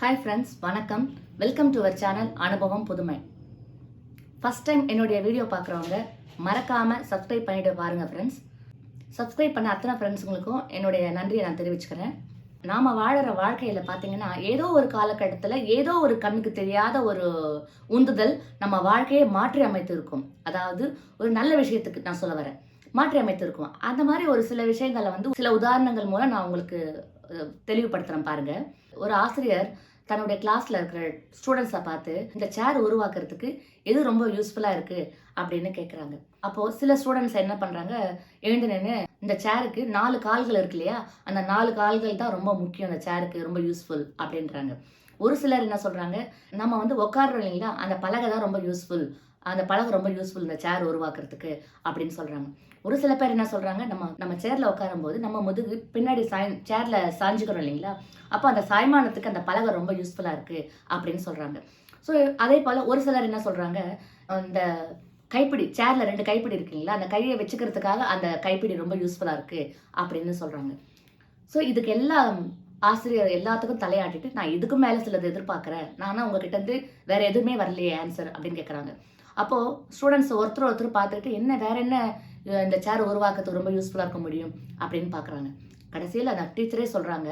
Hi friends வணக்கம். Welcome to our channel அனுபவம் புதுமை ஃபஸ்ட் டைம் என்னுடைய வீடியோ பார்க்குறவங்க மறக்காமல் சப்ஸ்கிரைப் பண்ணிட்டு பாருங்கள் ஃப்ரெண்ட்ஸ் சப்ஸ்கிரைப் பண்ண அத்தனை ஃப்ரெண்ட்ஸுங்களுக்கும் என்னுடைய நன்றியை நான் தெரிவிச்சுக்கிறேன். நாம் வாழற வாழ்க்கையில் பார்த்தீங்கன்னா ஏதோ ஒரு காலகட்டத்தில் ஏதோ ஒரு கண்ணுக்கு தெரியாத ஒரு உந்துதல் நம்ம வாழ்க்கையை மாற்றி அமைத்து இருக்கும் அதாவது ஒரு நல்ல விஷயத்துக்கு நான் சொல்ல வரேன். மாற்றி அமைத்து இருக்கும் அந்த மாதிரி ஒரு சில விஷயங்களை வந்து சில உதாரணங்கள் மூலம் நான் உங்களுக்கு தெளிவுபடுத்துகிறேன் பாருங்க. ஒரு ஆசிரியர் தன்னுடைய கிளாஸில் இருக்கிற ஸ்டூடெண்ட்ஸை பார்த்து இந்த சேர் உருவாக்குறதுக்கு எது ரொம்ப யூஸ்ஃபுல்லாக இருக்குது அப்படின்னு கேட்குறாங்க அப்போது சில ஸ்டூடெண்ட்ஸ் என்ன பண்ணுறாங்க எழுந்து நின்று இந்த சேருக்கு நாலு கால்கள் இருக்கு இல்லையா? அந்த நாலு கால்கள் தான் ரொம்ப முக்கியம். அந்த சேருக்கு ரொம்ப யூஸ்ஃபுல் அப்படின்றாங்க. ஒரு சிலர் என்ன சொல்கிறாங்க நம்ம வந்து உட்காடுறோம் இல்லைங்களா? அந்த பலகை தான் ரொம்ப யூஸ்ஃபுல் அந்த பலகை ரொம்ப யூஸ்ஃபுல் இந்த சேர் உருவாக்குறதுக்கு அப்படின்னு சொல்கிறாங்க ஒரு சில பேர் என்ன சொல்கிறாங்க நம்ம நம்ம சேரில் உட்காரும்போது நம்ம முதுகு பின்னாடி சாய் சேரில் சாஞ்சுக்கிறோம் இல்லைங்களா? அப்போ அந்த சாய்மானத்துக்கு அந்த பலகை ரொம்ப யூஸ்ஃபுல்லாக இருக்குது அப்படின்னு சொல்கிறாங்க ஸோ அதே போல் ஒரு சிலர் என்ன சொல்கிறாங்க அந்த கைப்பிடி சேரில் ரெண்டு கைப்பிடி இருக்குங்களா அந்த கையை வச்சுக்கிறதுக்காக அந்த கைப்பிடி ரொம்ப யூஸ்ஃபுல்லாக இருக்குது அப்படின்னு சொல்கிறாங்க ஸோ இதுக்கு எல்லாம் ஆசிரியர் எல்லாத்துக்கும் தலையாட்டிட்டு நான் இதுக்கு மேலே சிலது எதிர்பார்க்குறேன். நானும் உங்ககிட்ட இருந்து வேற எதுவுமே வரலையே ஆன்சர் அப்படின்னு கேட்குறாங்க அப்போது ஸ்டூடெண்ட்ஸ் ஒருத்தர் ஒருத்தர் பார்த்துட்டு என்ன வேற என்ன இந்த சேர் உருவாக்கத்துக்கு ரொம்ப யூஸ்ஃபுல்லாக இருக்க முடியும் அப்படின்னு பார்க்குறாங்க. கடைசியில் அந்த டீச்சரே சொல்கிறாங்க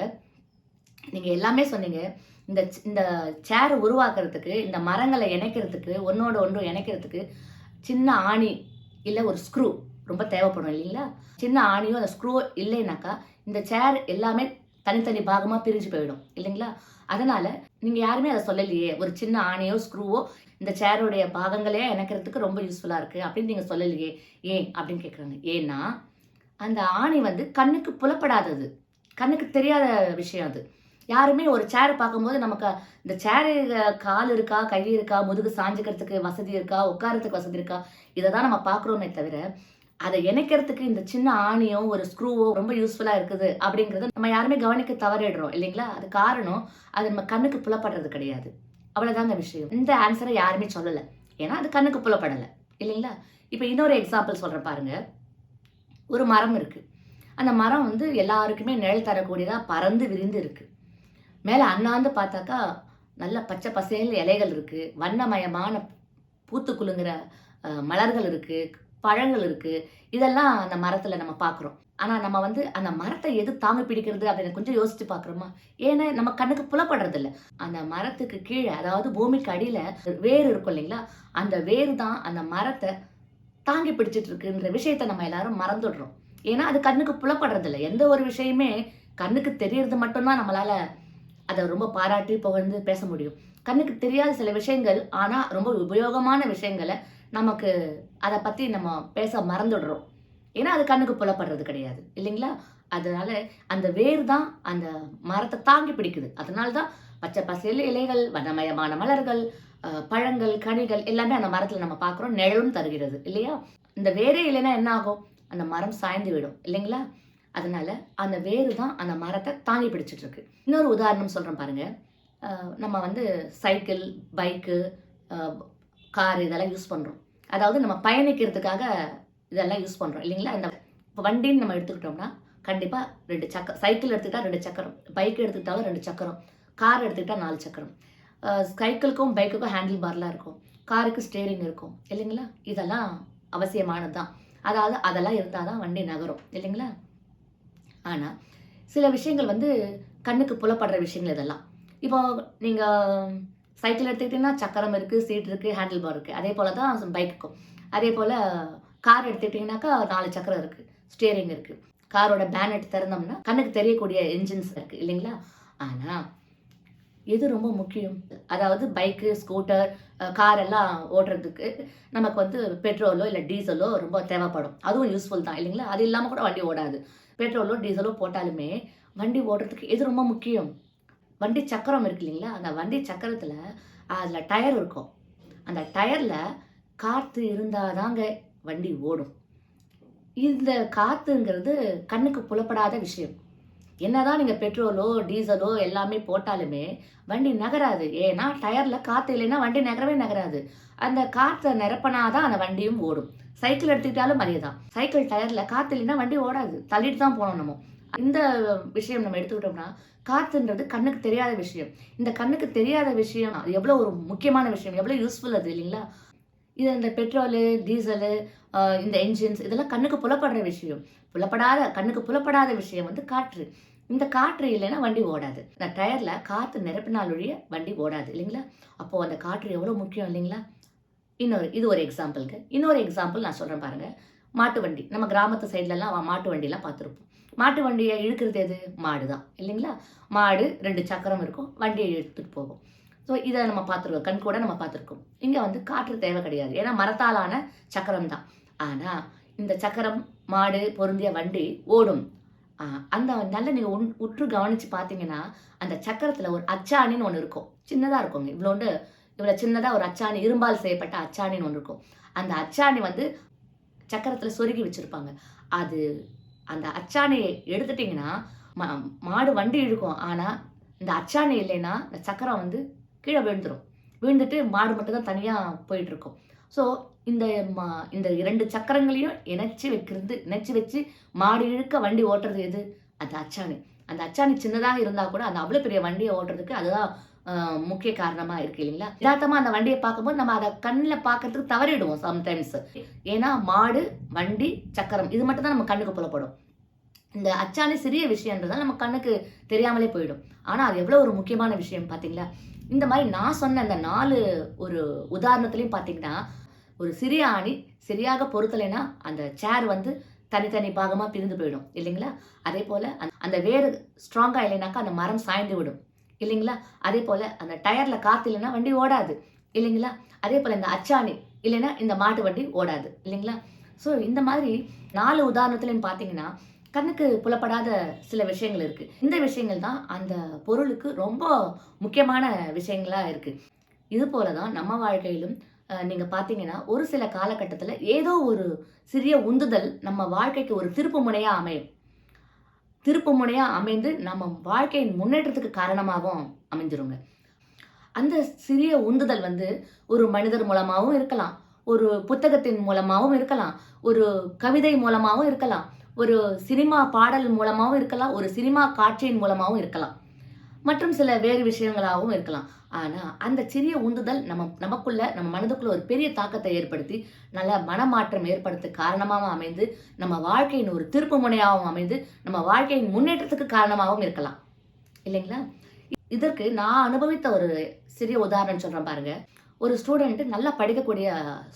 நீங்கள் எல்லாமே சொன்னீங்க இந்த இந்த சேர் உருவாக்குறதுக்கு இந்த மரங்களை இணைக்கிறதுக்கு ஒன்றோட ஒன்று இணைக்கிறதுக்கு சின்ன ஆணி இல்லை ஒரு ஸ்க்ரூ ரொம்ப தேவைப்படும் இல்லைங்களா? சின்ன ஆணியோ அந்த ஸ்க்ரூ இல்லைனாக்கா இந்த சேர் எல்லாமே தனித்தனி பாகமாக பிரிஞ்சு போயிடும் இல்லைங்களா? அதனால் நீங்கள் யாருமே அதை சொல்லலையே. ஒரு சின்ன ஆணியோ ஸ்க்ரூவோ இந்த சேருடைய பாகங்களே இணைக்கிறதுக்கு ரொம்ப யூஸ்ஃபுல்லாக இருக்குது அப்படின்னு நீங்கள் சொல்லலையே. ஏன்? அப்படின்னு கேட்குறாங்க ஏன்னா அந்த ஆணி வந்து கண்ணுக்கு புலப்படாதது. கண்ணுக்கு தெரியாத விஷயம் அது. யாருமே ஒரு சேரை பார்க்கும்போது நமக்கு இந்த சேரு கால் இருக்கா கை இருக்கா முதுகு சாஞ்சுக்கிறதுக்கு வசதி இருக்கா உட்காரத்துக்கு வசதி இருக்கா இதை தான் நம்ம பார்க்குறோமே தவிர அதை இணைக்கிறதுக்கு இந்த சின்ன ஆணியோ ஒரு ஸ்க்ரூவோ ரொம்ப யூஸ்ஃபுல்லாக இருக்குது அப்படிங்கிறது நம்ம யாருமே கவனிக்க தவறிடுறோம் இல்லைங்களா? அது காரணம் அது நம்ம கண்ணுக்கு புலப்படுறது கிடையாது. அவ்வளோதாங்க விஷயம். இந்த ஆன்சரை யாருமே சொல்லலை. ஏன்னா அது கண்ணுக்கு புலப்படலை. இல்லைங்களா? இப்போ இன்னொரு எக்ஸாம்பிள் சொல்கிறேன் பாருங்க. ஒரு மரம் இருக்குது அந்த மரம் வந்து எல்லாருக்குமே நிழல் தரக்கூடியதாக பறந்து விரிந்து இருக்குது மேலே அண்ணாந்து பார்த்தாக்கா நல்ல பச்சை பசேல் இலைகள் இருக்குது வண்ணமயமான பூத்து குலுங்குற மலர்கள் இருக்குது பழங்கள் இருக்குது இதெல்லாம் அந்த மரத்தில் நம்ம பார்க்குறோம் ஆனால் நம்ம வந்து அந்த மரத்தை எது தாங்க பிடிக்கிறது அப்படின்னு கொஞ்சம் யோசிச்சு பார்க்குறோமா ஏன்னா நம்ம கண்ணுக்கு புலப்படுறது இல்லை அந்த மரத்துக்கு கீழே அதாவது பூமிக்கு அடியில் வேர் இருக்கும் இல்லைங்களா? அந்த வேர் தான் அந்த மரத்தை தாங்கி பிடிச்சிட்டு இருக்குன்ற விஷயத்த நம்ம எல்லாரும் மறந்துடுறோம். ஏன்னா அது கண்ணுக்கு புலப்படுறது இல்லை எந்த ஒரு விஷயமே கண்ணுக்கு தெரியறது மட்டும்தான் நம்மளால் அதை ரொம்ப பாராட்டி புகழ்ந்து பேச முடியும். கண்ணுக்கு தெரியாத சில விஷயங்கள் ஆனால் ரொம்ப உபயோகமான விஷயங்களை நமக்கு அதை பற்றி நம்ம பேச மறந்துடுறோம். ஏன்னா அது கண்ணுக்கு புலப்படுறது கிடையாது. இல்லைங்களா? அதனால அந்த வேர் தான் அந்த மரத்தை தாங்கி பிடிக்குது. அதனால தான் பச்சை பசேல் இலைகள் வனமயமான மலர்கள் பழங்கள் கனிகள் எல்லாமே அந்த மரத்தில் நம்ம பார்க்குறோம். நிழலும் தருகிறது. இல்லையா? இந்த வேரே இல்லைன்னா என்ன ஆகும்? அந்த மரம் சாய்ந்து விடும். இல்லைங்களா? அதனால அந்த வேறு தான் அந்த மரத்தை தாங்கி பிடிச்சிட்டு இருக்கு இன்னொரு உதாரணம் சொல்கிறோம் பாருங்க. நம்ம வந்து சைக்கிள் பைக்கு கார் இதெல்லாம் யூஸ் பண்ணுறோம் அதாவது நம்ம பயணிக்கிறதுக்காக இதெல்லாம் யூஸ் பண்ணுறோம் இல்லைங்களா? இந்த இப்போ வண்டின்னு நம்ம எடுத்துக்கிட்டோம்னா கண்டிப்பாக ரெண்டு சக்கரம் சைக்கிள் எடுத்துக்கிட்டால் ரெண்டு சக்கரம். பைக் எடுத்துக்கிட்டாலும் ரெண்டு சக்கரம். கார் எடுத்துக்கிட்டால் நாலு சக்கரம். சைக்கிளுக்கும் பைக்குக்கும் ஹேண்டில் பார்லாம் இருக்கும். காருக்கு ஸ்டேரிங் இருக்கும். இல்லைங்களா? இதெல்லாம் அவசியமானது தான் அதாவது அதெல்லாம் இருந்தால் தான் வண்டி நகரும். இல்லைங்களா? ஆனால் சில விஷயங்கள் வந்து கண்ணுக்கு புலப்படுற விஷயங்கள் இதெல்லாம். இப்போ நீங்கள் சைக்கிள் எடுத்துக்கிட்டிங்கன்னா சக்கரம் இருக்குது சீட் இருக்குது ஹேண்டில் பார் இருக்குது அதே போல் தான் பைக்குக்கும் அதே போல் கார் எடுத்துக்கிட்டிங்கனாக்கா நாலு சக்கரம் இருக்குது ஸ்டியரிங் இருக்குது காரோட பேனட் திறந்தோம்னா கண்ணுக்கு தெரியக்கூடிய என்ஜின்ஸ் இருக்குது இல்லைங்களா? ஆனால் எது ரொம்ப முக்கியம்? அதாவது பைக்கு ஸ்கூட்டர் கார் எல்லாம் ஓட்டுறதுக்கு நமக்கு வந்து பெட்ரோலோ இல்லை டீசலோ ரொம்ப தேவைப்படும். அதுவும் யூஸ்ஃபுல் தான் இல்லைங்களா? அது இல்லாமல் கூட வண்டி ஓடாது. பெட்ரோலோ டீசலோ போட்டாலுமே வண்டி ஓடுறதுக்கு எது ரொம்ப முக்கியம்? வண்டி சக்கரம் இருக்கு இல்லைங்களா? அந்த வண்டி சக்கரத்தில் அதில் டயர் இருக்கும். அந்த டயரில் காற்று இருந்தால் தாங்க வண்டி ஓடும். இந்த காற்றுங்கிறது கண்ணுக்கு புலப்படாத விஷயம். என்னதான் நீங்கள் பெட்ரோலோ டீசலோ எல்லாமே போட்டாலுமே வண்டி நகராது. ஏன்னா டயரில் காற்று இல்லைன்னா வண்டி நகரவே நகராது. அந்த காற்றை நிரப்பினாதான் அந்த வண்டியும் ஓடும். சைக்கிள் எடுத்துக்கிட்டாலும் அதே தான் சைக்கிள் டயரில் காற்று இல்லைன்னா வண்டி ஓடாது. தள்ளிட்டு தான் போகணும் நம்ம. இந்த விஷயம் நம்ம எடுத்துக்கிட்டோம்னா காற்றுன்றது கண்ணுக்கு தெரியாத விஷயம். இந்த கண்ணுக்கு தெரியாத விஷயம் அது எவ்வளோ ஒரு முக்கியமான விஷயம் எவ்வளோ யூஸ்ஃபுல் அது இல்லைங்களா? இது இந்த பெட்ரோலு டீசலு இந்த என்ஜின்ஸ் இதெல்லாம் கண்ணுக்கு புலப்படுற விஷயம். புலப்படாத கண்ணுக்கு புலப்படாத விஷயம் வந்து காற்று. இந்த காற்று இல்லைன்னா வண்டி ஓடாது. இந்த டயரில் காற்று நிரப்பினால் ஒழிய வண்டி ஓடாது இல்லைங்களா? அப்போது அந்த காற்று எவ்வளோ முக்கியம் இல்லைங்களா? இன்னொரு இது ஒரு எக்ஸாம்பிளுக்கு இன்னொரு எக்ஸாம்பிள் நான் சொல்கிறேன் பாருங்கள் மாட்டு வண்டி. நம்ம கிராமத்து சைட்லலாம் மாட்டு வண்டிலாம் பார்த்துருப்போம். மாட்டு வண்டியை இழுக்கிறது எது? மாடு தான் இல்லைங்களா? மாடு ரெண்டு சக்கரம் இருக்கும். வண்டியை இழுத்துட்டு போகும். ஸோ இதை நம்ம பார்த்துருக்கோம். கண் கூட நம்ம பார்த்துருக்கோம். இங்கே வந்து காற்று தேவை கிடையாது. ஏன்னா மரத்தாலான சக்கரம் தான் ஆனால் இந்த சக்கரம் மாடு பொருந்திய வண்டி ஓடும். அந்த நல்ல நீங்கள் உன் உற்று கவனித்து பார்த்தீங்கன்னா அந்த சக்கரத்தில் ஒரு அச்சாணின்னு ஒன்று இருக்கும். சின்னதாக இருக்குங்க. இவ்வளோண்டு இவ்வளோ சின்னதாக ஒரு அச்சாணி இரும்பால் செய்யப்பட்ட அச்சாணின்னு ஒன்று இருக்கும். அந்த அச்சாணி வந்து சக்கரத்தில் சொருகி வச்சுருப்பாங்க. அது அந்த அச்சாணியை எடுத்துட்டிங்கன்னா மா- மாடு வண்டி இழுக்கும். ஆனால் இந்த அச்சாணி இல்லைன்னா இந்த சக்கரம் வந்து கீழே விழுந்துடும் விழுந்துட்டு மாடு மட்டும்தான் தனியாக போயிட்டுருக்கும். ஸோ இந்த மா இந்த இரண்டு சக்கரங்களையும் இணைச்சி வைக்கிறது இணைச்சி வச்சு மாடு இழுக்க வண்டி ஓட்டுறது எது? அந்த அச்சாணி. அந்த அச்சாணி சின்னதாக இருந்தால் கூட அந்த அவ்வளோ பெரிய வண்டியை ஓட்டுறதுக்கு அதுதான் முக்கிய காரணமாக இருக்கு இல்லைங்களா? யதார்த்தமாக அந்த வண்டியை பார்க்கும்போது நம்ம அதை கண்ணில் பார்க்கறதுக்கு தவறிடுவோம் சம்டைம்ஸ் ஏன்னா மாடு வண்டி சக்கரம் இது மட்டும் தான் நம்ம கண்ணுக்கு புலப்படும். இந்த அச்சாணி சிறிய விஷயன்றதால நம்ம கண்ணுக்கு தெரியாமலே போயிடும். ஆனால் அது எவ்வளோ ஒரு முக்கியமான விஷயம் பார்த்தீங்களா? இந்த மாதிரி நான் சொன்ன அந்த நாலு ஒரு உதாரணத்துலையும் பார்த்தீங்கன்னா ஒரு சிறிய ஆணி சரியாக பொருத்தலைன்னா அந்த சேர் வந்து தனித்தனி பாகமாக பிரிந்து போயிடும் இல்லைங்களா? அதே போல் அந்த வேறு ஸ்ட்ராங்காக இல்லைனாக்கா அந்த மரம் சாய்ந்து விடும். இல்லைங்களா? அதே போல் அந்த டயரில் காற்று இல்லைன்னா வண்டி ஓடாது. இல்லைங்களா? அதே போல் இந்த அச்சாணி இல்லைன்னா இந்த மாட்டு வண்டி ஓடாது. இல்லைங்களா? ஸோ இந்த மாதிரி நாலு உதாரணத்துலையும் பார்த்தீங்கன்னா கண்ணுக்கு புலப்படாத சில விஷயங்கள் இருக்குது இந்த விஷயங்கள் தான் அந்த பொருளுக்கு ரொம்ப முக்கியமான விஷயங்களாக இருக்குது இது போல தான் நம்ம வாழ்க்கையிலும் நீங்கள் பார்த்தீங்கன்னா ஒரு சில காலகட்டத்தில் ஏதோ ஒரு சிறிய உந்துதல் நம்ம வாழ்க்கைக்கு ஒரு திருப்பு முனையாக அமையும். திருப்புமுனையாக அமைந்து நம்ம வாழ்க்கையின் முன்னேற்றத்துக்கு காரணமாகவும் அமைஞ்சிருங்க. அந்த சிறிய உந்துதல் வந்து ஒரு மனிதர் மூலமாகவும் இருக்கலாம் ஒரு புத்தகத்தின் மூலமாகவும் இருக்கலாம் ஒரு கவிதை மூலமாகவும் இருக்கலாம் ஒரு சினிமா பாடல் மூலமாகவும் இருக்கலாம் ஒரு சினிமா காட்சியின் மூலமாகவும் இருக்கலாம். மற்றும் சில வேறு விஷயங்களாகவும் இருக்கலாம். ஆனால் அந்த சிறிய உந்துதல் நம்ம நமக்குள்ள நம்ம மனதுக்குள்ள ஒரு பெரிய தாக்கத்தை ஏற்படுத்தி நல்ல மனமாற்றம் ஏற்படுத்த காரணமாகவும் அமைந்து நம்ம வாழ்க்கையின் ஒரு திருப்பு முனையாகவும் அமைந்து நம்ம வாழ்க்கையின் முன்னேற்றத்துக்கு காரணமாகவும் இருக்கலாம். இல்லைங்களா? இதற்கு நான் அனுபவித்த ஒரு சிறிய உதாரணம் சொல்கிறேன் பாருங்க. ஒரு ஸ்டூடெண்ட்டு நல்லா படிக்கக்கூடிய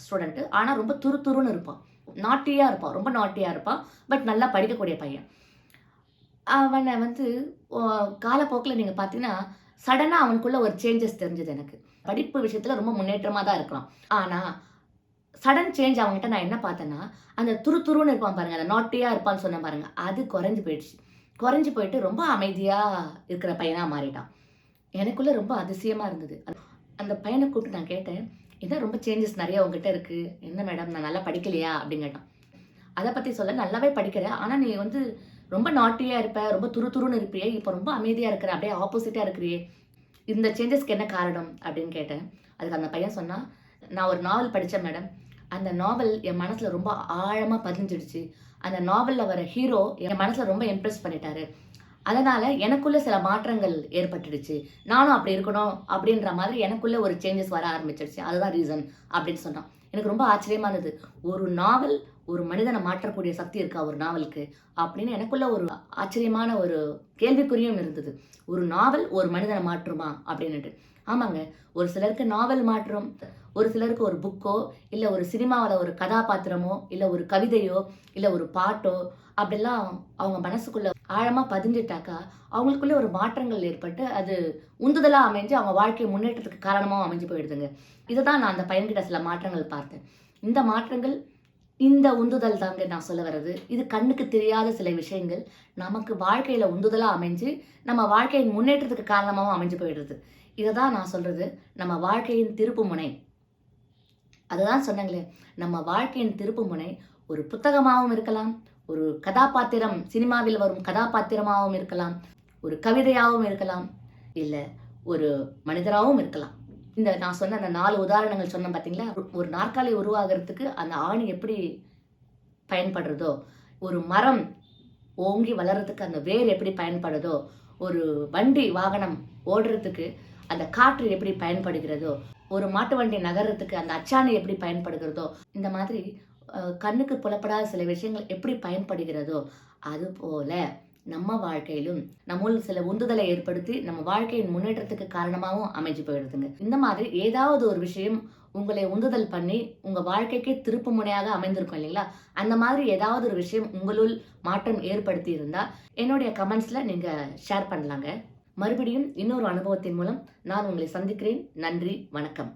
ஸ்டூடெண்ட்டு ஆனால் ரொம்ப துரு துருன்னு இருப்பான். நாட்டியாக இருப்பான். ரொம்ப நாட்டியாக இருப்பான். பட் நல்லா படிக்கக்கூடிய பையன். அவனை வந்து காலப்போக்கில் நீங்கள் பார்த்தீங்கன்னா சடனாக அவனுக்குள்ள ஒரு சேஞ்சஸ் தெரிஞ்சது எனக்கு. படிப்பு விஷயத்தில் ரொம்ப முன்னேற்றமாக தான் இருக்கலாம். ஆனால் சடன் சேஞ்ச் அவங்ககிட்ட நான் என்ன பார்த்தேன்னா அந்த துரு துருன்னு இருப்பான் பாருங்க அந்த நாட்டியாக இருப்பான்னு சொன்னேன் பாருங்க அது குறைஞ்சி போயிடுச்சு. குறைஞ்சி போயிட்டு ரொம்ப அமைதியாக இருக்கிற பையனாக மாறிட்டான். எனக்குள்ள ரொம்ப அதிசயமாக இருந்தது. அந்த- அந்த பையனை கூப்பிட்டு நான் கேட்டேன் இதான் ரொம்ப சேஞ்சஸ் நிறைய உங்ககிட்ட இருக்குது என்ன மேடம் நான் நல்லா படிக்கலையா? அப்படின்னு கேட்டான். அதை பற்றி சொல்ல நல்லாவே படிக்கிற ஆனால் நீ வந்து ரொம்ப நாட்டியாக இருப்ப ரொம்ப துரு துருன்னு இருப்பியே இப்போ ரொம்ப அமைதியாக இருக்கிற அப்படியே ஆப்போசிட்டாக இருக்கிறியே இந்த சேஞ்சஸ்க்கு என்ன காரணம் அப்படின்னு கேட்டேன். அதுக்கு அந்த பையன் சொன்னான் நான் ஒரு நாவல் படித்தேன் மேடம் அந்த நாவல் என் மனசில் ரொம்ப ஆழமாக பதிஞ்சிடுச்சு. அந்த நாவலில் வர ஹீரோ என் மனசில் ரொம்ப இம்ப்ரெஸ் பண்ணிட்டாரு. அதனால் எனக்குள்ளே சில மாற்றங்கள் ஏற்பட்டுடுச்சு. நானும் அப்படி இருக்கணும் அப்படின்ற மாதிரி எனக்குள்ளே ஒரு சேஞ்சஸ் வர ஆரம்பிச்சிடுச்சு. அதுதான் ரீசன் அப்படின்னு சொன்னான். எனக்கு ரொம்ப ஆச்சரியமானது. ஒரு நாவல் ஒரு மனிதனை மாற்றக்கூடிய சக்தி இருக்கா ஒரு நாவலுக்கு? அப்படின்னு எனக்குள்ள ஒரு ஆச்சரியமான ஒரு கேள்விக்குறியும் இருந்தது. ஒரு நாவல் ஒரு மனிதனை மாற்றுமா? அப்படின்னுட்டு. ஆமாங்க. ஒரு சிலருக்கு நாவல் மாற்றும் ஒரு சிலருக்கு ஒரு புக்கோ இல்லை ஒரு சினிமாவில் ஒரு கதாபாத்திரமோ இல்லை ஒரு கவிதையோ இல்லை ஒரு பாட்டோ அப்படிலாம் அவங்க மனசுக்குள்ள ஆழமாக பதிஞ்சிட்டாக்கா அவங்களுக்குள்ளே ஒரு மாற்றங்கள் ஏற்பட்டு அது உந்துதலாக அமைஞ்சு அவங்க வாழ்க்கை முன்னேற்றத்துக்கு காரணமாகவும் அமைஞ்சு போயிடுதுங்க. இதை தான் நான் அந்த பையன்கிட்ட சில மாற்றங்கள் பார்த்தேன். இந்த மாற்றங்கள் இந்த உந்துதல் தாங்க நான் சொல்ல வர்றது. இது கண்ணுக்கு தெரியாத சில விஷயங்கள். நமக்கு வாழ்க்கையில் உந்துதலாக அமைஞ்சு நம்ம வாழ்க்கையின் முன்னேற்றத்துக்கு காரணமாகவும் அமைஞ்சு போயிடுறது. இதை தான் நான் சொல்கிறது நம்ம வாழ்க்கையின் திருப்பு முனை. அதுதான் சொன்னாங்களே. நம்ம வாழ்க்கையின் திருப்பு முனை ஒரு புத்தகமாகவும் இருக்கலாம் ஒரு கதாபாத்திரம் சினிமாவில் வரும் கதாபாத்திரமாகவும் இருக்கலாம் ஒரு கவிதையாகவும் இருக்கலாம் இல்லை ஒரு மனிதராகவும் இருக்கலாம். இந்த நான் சொன்ன அந்த நாலு உதாரணங்கள் சொன்னேன் பார்த்தீங்களா ஒரு நாற்காலி உருவாகிறதுக்கு அந்த ஆணி எப்படி பயன்படுறதோ ஒரு மரம் ஓங்கி வளர்றதுக்கு அந்த வேர் எப்படி பயன்படுதோ ஒரு வண்டி வாகனம் ஓடுறதுக்கு அந்த காற்று எப்படி பயன்படுகிறதோ ஒரு மாட்டு வண்டி நகர்றதுக்கு அந்த அச்சாணி எப்படி பயன்படுகிறதோ இந்த மாதிரி கண்ணுக்கு புலப்படாத சில விஷயங்கள் எப்படி பயன்படுகிறதோ அதுபோல நம்ம வாழ்க்கையிலும் நம்முள் சில உந்துதலை ஏற்படுத்தி நம்ம வாழ்க்கையின் முன்னேற்றத்துக்கு காரணமாகவும் அமைஞ்சு போயிடுதுங்க. இந்த மாதிரி ஏதாவது ஒரு விஷயம் உங்களை உந்துதல் பண்ணி உங்கள் வாழ்க்கைக்கே திருப்பு முனையாக அமைந்திருக்கும் இல்லைங்களா? அந்த மாதிரி ஏதாவது ஒரு விஷயம் உங்களுள் மாற்றம் ஏற்படுத்தி இருந்தா என்னுடைய கமெண்ட்ஸில் நீங்கள் ஷேர் பண்ணலாங்க. மறுபடியும் இன்னொரு அனுபவத்தின் மூலம் நான் உங்களை சந்திக்கிறேன். நன்றி வணக்கம்.